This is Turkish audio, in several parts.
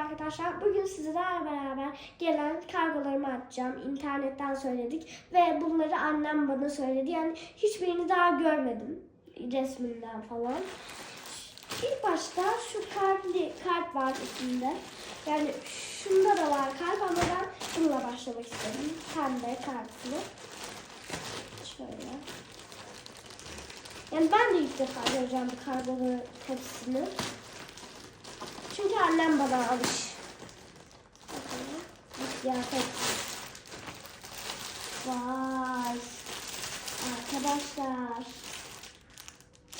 arkadaşlar. Bugün sizlerle beraber gelen kargolarımı açacağım. İnternetten söyledik ve bunları annem bana söyledi. Yani hiçbirini daha görmedim resminden falan. İlk başta şu kartli kart var üstünde. Yani şunda da var kalp ama ben bununla başlamak istedim. Pembe kartlı. Şöyle. Yani ben de ilk defa göreceğim bu kargoları hepsini. Çünkü annem bana alış. Kıyafet. Vay. Arkadaşlar.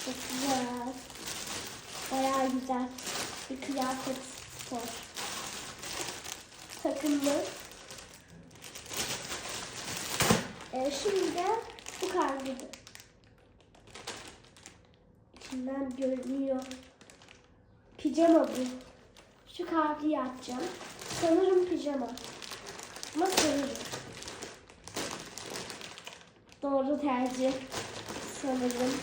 Çok güzel. Bayağı güzel. Bir kıyafet spor. Takımlı. Ee, şimdi de bu kargodu. İçinden görünüyor. Pijama bu. Şu kartıyı açacağım. Sanırım pijama. Ama sanırım. Doğru tercih. Sanırım.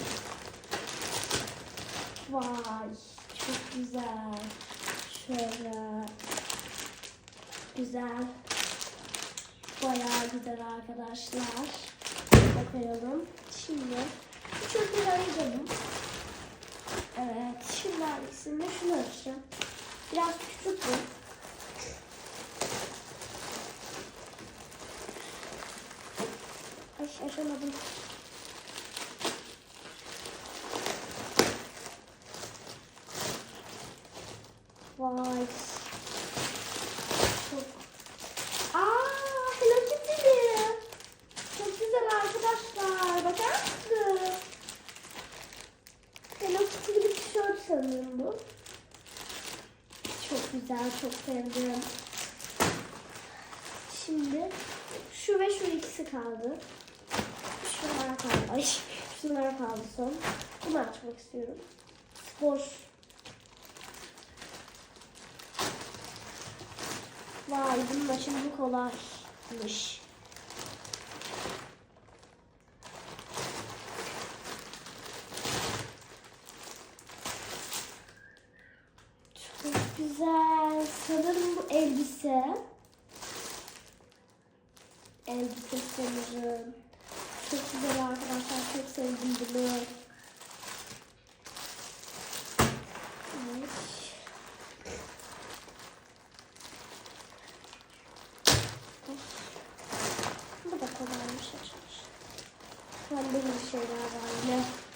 Vay. Çok güzel. Şöyle. Güzel. Bayağı güzel arkadaşlar. Bakalım. Şimdi bu çöpleri ayıralım. Evet, şimdi hangisinde şunu açacağım. Biraz küçük bu. Ay, açamadım. Vay. Çok. Aa, Hello Kitty'li. Çok güzel arkadaşlar. Bakar mısınız? Hello Kitty'li bir tişört sanırım bu. Güzel, çok sevdim. Şimdi şu ve şu ikisi kaldı. Şunlar kaldı. Ay, şunlar kaldı son. Bunu açmak istiyorum. Spor. Vay, bunun açılımı kolaymış. Çok güzel. Sanırım bu elbise. Elbise sanırım. Çok güzel arkadaşlar. Çok sevdim bunu. Evet. Bu da kolaymış açılış. Pembe bir şeyler var yine.